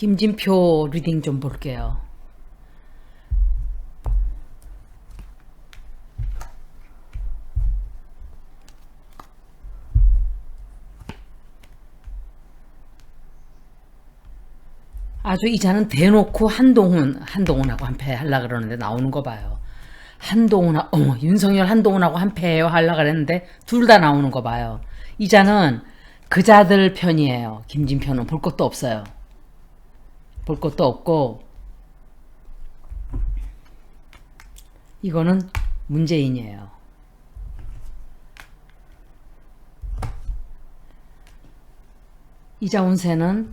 김진표 리딩 좀 볼게요. 아주 이자는 대놓고 한동훈, 한동훈하고 한패 하려 그러는데 나오는 거 봐요. 한동훈, 어머, 윤석열 한동훈하고 한패예요 하려 그랬는데 둘 다 나오는 거 봐요. 이자는 그자들 편이에요. 김진표는 볼 것도 없어요. 볼 것도 없고 이거는 문재인이에요. 이자 운세는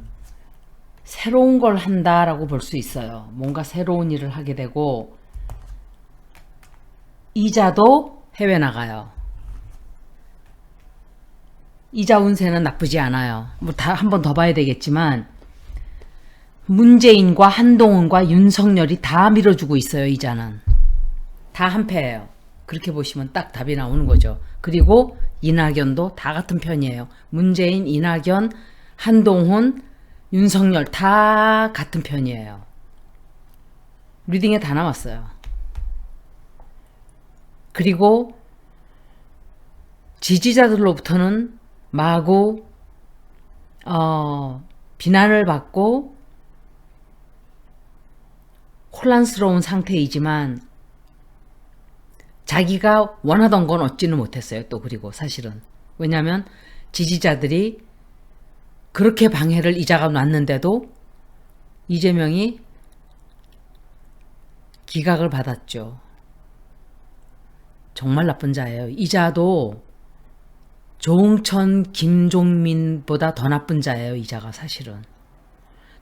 새로운 걸 한다라고 볼 수 있어요. 뭔가 새로운 일을 하게 되고 이자도 해외 나가요. 이자 운세는 나쁘지 않아요. 뭐 다 한 번 더 봐야 되겠지만 문재인과 한동훈과 윤석열이 다 밀어주고 있어요. 이자는 다 한패예요. 그렇게 보시면 딱 답이 나오는 거죠. 그리고 이낙연도 다 같은 편이에요. 문재인, 이낙연, 한동훈, 윤석열 다 같은 편이에요. 리딩에 다 나왔어요. 그리고 지지자들로부터는 마구 어, 비난을 받고 혼란스러운 상태이지만 자기가 원하던 건 얻지는 못했어요. 또 그리고 사실은 왜냐하면 지지자들이 그렇게 방해를 이자가 놨는데도 이재명이 기각을 받았죠. 정말 나쁜 자예요. 이자도 조홍천, 김종민보다 더 나쁜 자예요. 이자가 사실은.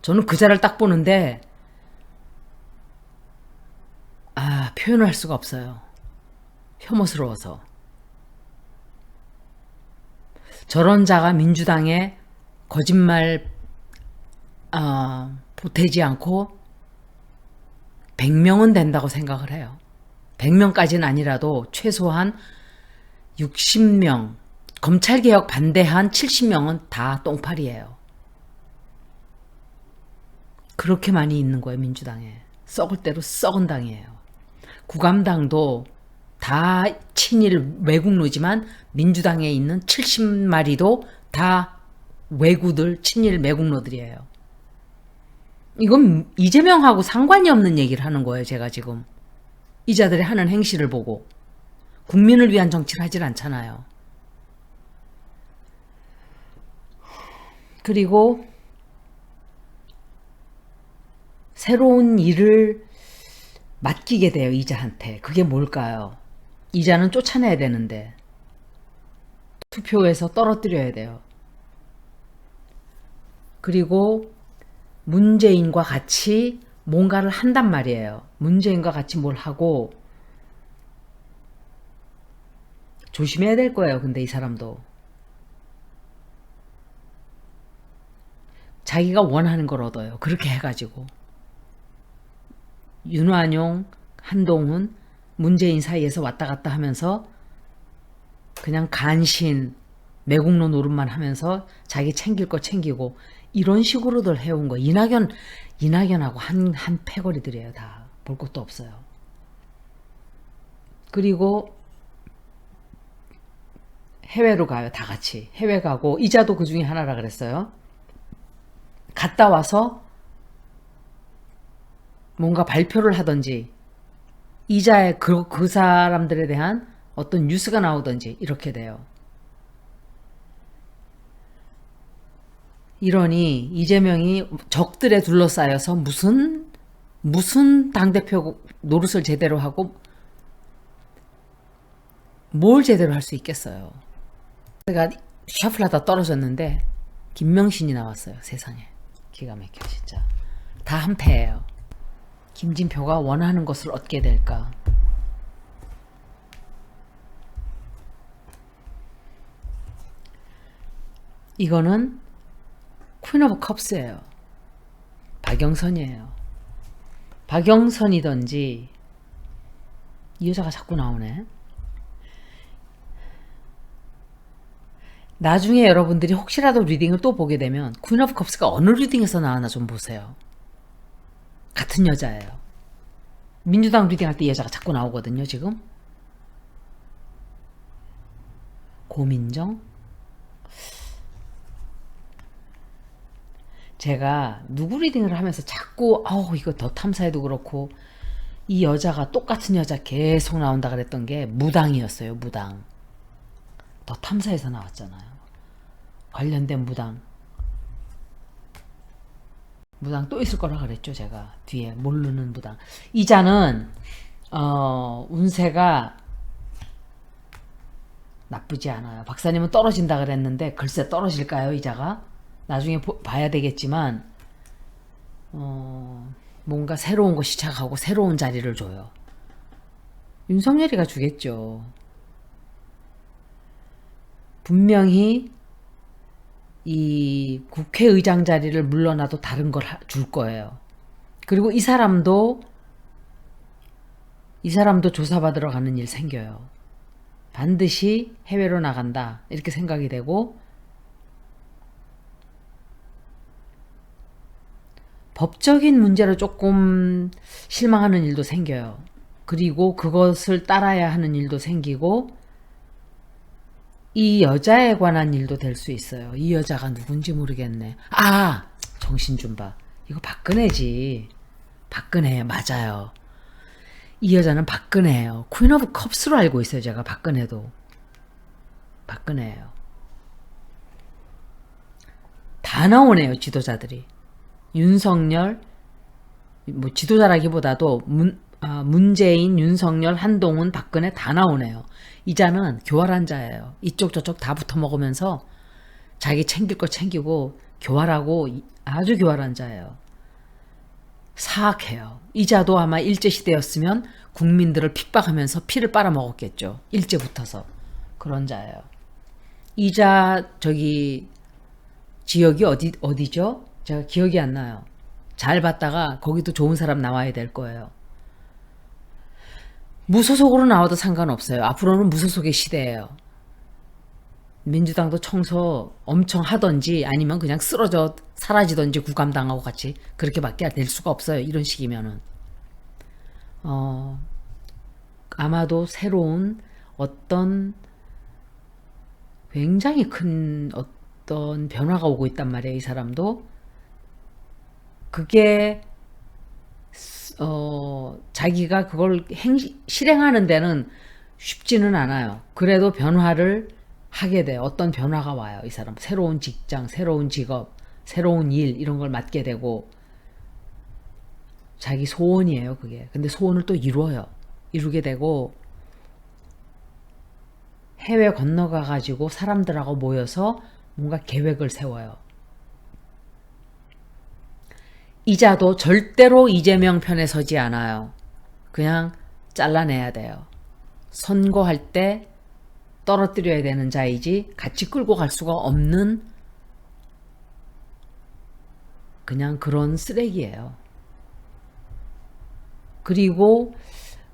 저는 그 자를 딱 보는데 아 표현을 할 수가 없어요. 혐오스러워서. 저런 자가 민주당에 거짓말 어, 보태지 않고 100명은 된다고 생각을 해요. 100명까지는 아니라도 최소한 60명, 검찰개혁 반대한 70명은 다 똥파리예요. 그렇게 많이 있는 거예요, 민주당에. 썩을 대로 썩은 당이에요. 국감당도 다 친일 외국노지만 민주당에 있는 70마리도 다 외구들, 친일 매국노들이에요. 이건 이재명하고 상관이 없는 얘기를 하는 거예요, 제가 지금. 이 자들이 하는 행실을 보고. 국민을 위한 정치를 하질 않잖아요. 그리고 새로운 일을 맡기게 돼요, 이자한테. 그게 뭘까요? 이자는 쫓아내야 되는데. 투표에서 떨어뜨려야 돼요. 그리고 문재인과 같이 뭔가를 한단 말이에요. 문재인과 같이 뭘 하고 조심해야 될 거예요. 근데 이 사람도 자기가 원하는 걸 얻어요. 그렇게 해가지고 윤완용, 한동훈, 문재인 사이에서 왔다 갔다 하면서 그냥 간신 매국노 노릇만 하면서 자기 챙길 거 챙기고 이런 식으로들 해온 거. 이낙연, 이낙연하고 한, 한 패거리들이에요, 다. 볼 것도 없어요. 그리고 해외로 가요, 다 같이. 해외 가고, 이자도 그 중에 하나라 그랬어요. 갔다 와서 뭔가 발표를 하든지, 이자의 그, 그 사람들에 대한 어떤 뉴스가 나오든지, 이렇게 돼요. 이러니 이재명이 적들에 둘러싸여서 무슨 무슨 당대표 노릇을 제대로 하고 뭘 제대로 할 수 있겠어요. 제가 샤플하다 떨어졌는데 김명신이 나왔어요. 세상에. 기가 막혀 진짜. 다 한패예요. 김진표가 원하는 것을 얻게 될까? 이거는 퀸 오브 컵스예요. 박영선이에요. 박영선이든지 이 여자가 자꾸 나오네. 나중에 여러분들이 혹시라도 리딩을 또 보게 되면 퀸 오브 컵스가 어느 리딩에서 나왔나 좀 보세요. 같은 여자예요. 민주당 리딩할 때이 여자가 자꾸 나오거든요, 지금. 고민정? 제가 누구 리딩을 하면서 자꾸 아우 이거 더 탐사해도 그렇고 이 여자가 똑같은 여자 계속 나온다 그랬던 게 무당이었어요 무당 더 탐사에서 나왔잖아요 관련된 무당 무당 또 있을 거라 그랬죠 제가 뒤에 모르는 무당 이자는 어 운세가 나쁘지 않아요. 박사님은 떨어진다 그랬는데 글쎄 떨어질까요 이자가? 나중에 보- 봐야 되겠지만 어, 뭔가 새로운 거 시작하고 새로운 자리를 줘요. 윤석열이가 주겠죠. 분명히 이 국회의장 자리를 물러나도 다른 걸 줄 거예요. 그리고 이 사람도 이 사람도 조사받으러 가는 일 생겨요. 반드시 해외로 나간다. 이렇게 생각이 되고, 법적인 문제로 조금 실망하는 일도 생겨요. 그리고 그것을 따라야 하는 일도 생기고, 이 여자에 관한 일도 될 수 있어요. 이 여자가 누군지 모르겠네. 아! 정신 좀 봐. 이거 박근혜지. 박근혜, 맞아요. 이 여자는 박근혜예요. 퀸 오브 컵스로 알고 있어요. 제가 박근혜도. 박근혜예요. 다 나오네요. 지도자들이. 윤석열 뭐 지도자라기보다도 문, 아, 문재인, 윤석열, 한동훈, 박근혜 다 나오네요. 이자는 교활한 자예요. 이쪽 저쪽 다 붙어 먹으면서 자기 챙길 거 챙기고 교활하고 이- 아주 교활한 자예요. 사악해요. 이자도 아마 일제시대였으면 국민들을 핍박하면서 피를 빨아먹었겠죠. 일제 붙어서. 그런 자예요. 이자 저기 지역이 어디 어디죠? 제가 기억이 안 나요. 잘 봤다가 거기도 좋은 사람 나와야 될 거예요. 무소속으로 나와도 상관없어요. 앞으로는 무소속의 시대예요. 민주당도 청소 엄청 하던지 아니면 그냥 쓰러져 사라지던지 국감당하고 같이 그렇게밖에 될 수가 없어요. 이런 식이면은 어 아마도 새로운 어떤 굉장히 큰 어떤 변화가 오고 있단 말이에요. 이 사람도 그게 어 자기가 그걸 행 실행하는 데는 쉽지는 않아요. 그래도 변화를 하게 돼. 어떤 변화가 와요. 이 사람 새로운 직장, 새로운 직업, 새로운 일 이런 걸 맡게 되고 자기 소원이에요. 그게. 근데 소원을 또 이루어요. 이루게 되고 해외 건너가 가지고 사람들하고 모여서 뭔가 계획을 세워요. 이자도 절대로 이재명 편에 서지 않아요. 그냥 잘라내야 돼요. 선거할 때 떨어뜨려야 되는 자이지 같이 끌고 갈 수가 없는 그냥 그런 쓰레기예요. 그리고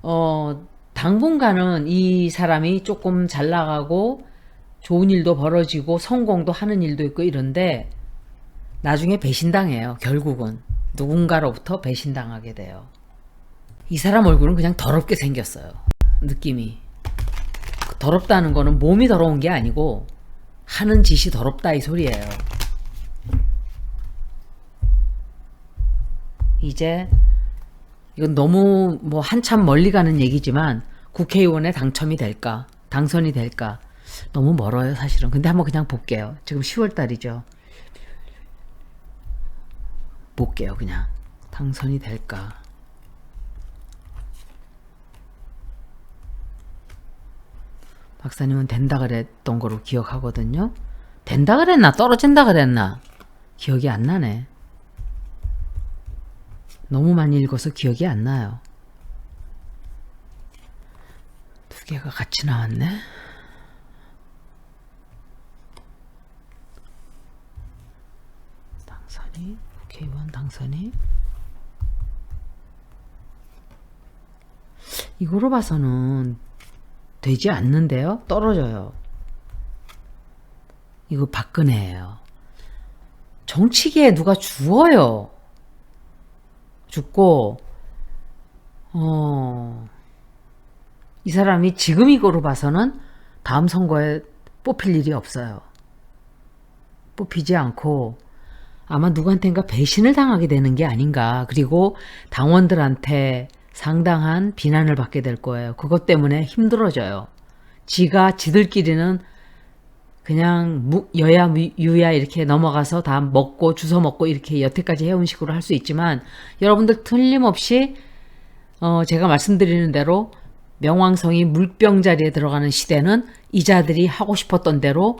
어 당분간은 이 사람이 조금 잘 나가고 좋은 일도 벌어지고 성공도 하는 일도 있고 이런데 나중에 배신당해요. 결국은 누군가로부터 배신당하게 돼요. 이 사람 얼굴은 그냥 더럽게 생겼어요. 느낌이. 더럽다는 거는 몸이 더러운 게 아니고 하는 짓이 더럽다 이 소리예요. 이제 이건 너무 뭐 한참 멀리 가는 얘기지만 국회의원에 당첨이 될까? 당선이 될까? 너무 멀어요, 사실은. 근데 한번 그냥 볼게요. 지금 10월 달이죠. 볼게요, 그냥. 당선이 될까? 박사님은 된다 그랬던 거로 기억하거든요. 된다 그랬나? 떨어진다 그랬나? 기억이 안 나네. 너무 많이 읽어서 기억이 안 나요. 두 개가 같이 나왔네. 당선이 당선이 이거로 봐서는 되지 않는데요. 떨어져요. 이거 박근혜예요. 정치계에 누가 죽어요. 죽고 어, 이 사람이 지금 이거로 봐서는 다음 선거에 뽑힐 일이 없어요. 뽑히지 않고 아마 누구한테인가 배신을 당하게 되는 게 아닌가. 그리고 당원들한테 상당한 비난을 받게 될 거예요. 그것 때문에 힘들어져요. 지가 지들끼리는 그냥 무- 여야 무- 유야 이렇게 넘어가서 다 먹고 주워 먹고 이렇게 여태까지 해온 식으로 할 수 있지만 여러분들 틀림없이 어 제가 말씀드리는 대로 명왕성이 물병 자리에 들어가는 시대는 이자들이 하고 싶었던 대로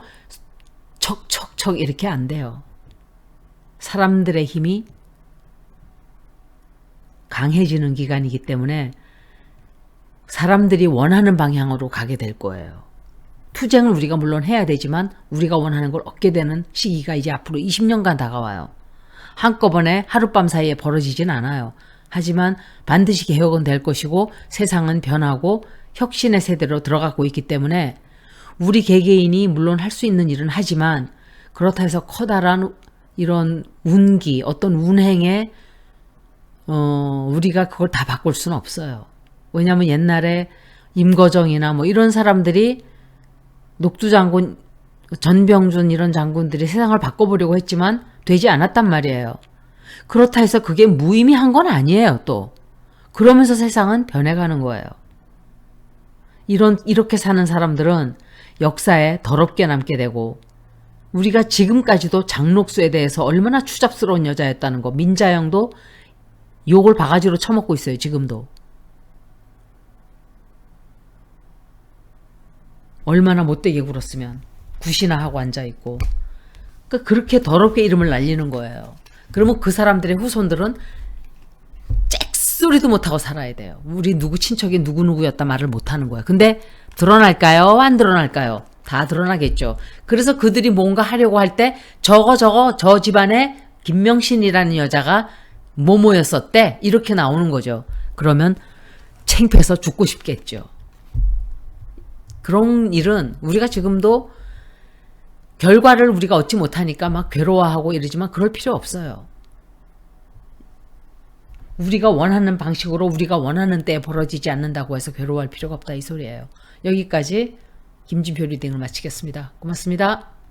척척척 이렇게 안 돼요. 사람들의 힘이 강해지는 기간이기 때문에 사람들이 원하는 방향으로 가게 될 거예요. 투쟁을 우리가 물론 해야 되지만 우리가 원하는 걸 얻게 되는 시기가 이제 앞으로 20년간 다가와요. 한꺼번에 하룻밤 사이에 벌어지진 않아요. 하지만 반드시 개혁은 될 것이고 세상은 변하고 혁신의 세대로 들어가고 있기 때문에 우리 개개인이 물론 할 수 있는 일은 하지만 그렇다 해서 커다란 이런 운기, 어떤 운행에 어, 우리가 그걸 다 바꿀 수는 없어요. 왜냐하면 옛날에 임거정이나 뭐 이런 사람들이 녹두 장군, 전병준 이런 장군들이 세상을 바꿔보려고 했지만 되지 않았단 말이에요. 그렇다 해서 그게 무의미한 건 아니에요, 또. 그러면서 세상은 변해가는 거예요. 이런, 이렇게 사는 사람들은 역사에 더럽게 남게 되고, 우리가 지금까지도 장록수에 대해서 얼마나 추잡스러운 여자였다는 거, 민자영도 욕을 바가지로 쳐먹고 있어요, 지금도. 얼마나 못되게 굴었으면 굿이나 하고 앉아있고 그러니까 그렇게 더럽게 이름을 날리는 거예요. 그러면 그 사람들의 후손들은 잭소리도 못하고 살아야 돼요. 우리 누구 친척이 누구누구였다 말을 못하는 거야. 근데 드러날까요? 안 드러날까요? 다 드러나겠죠. 그래서 그들이 뭔가 하려고 할 때 저거 저거 저 집안에 김명신이라는 여자가 뭐뭐였었대 이렇게 나오는 거죠. 그러면 창피해서 죽고 싶겠죠. 그런 일은 우리가 지금도 결과를 우리가 얻지 못하니까 막 괴로워하고 이러지만 그럴 필요 없어요. 우리가 원하는 방식으로 우리가 원하는 때에 벌어지지 않는다고 해서 괴로워할 필요가 없다 이 소리예요. 여기까지 김진표 리딩을 마치겠습니다. 고맙습니다.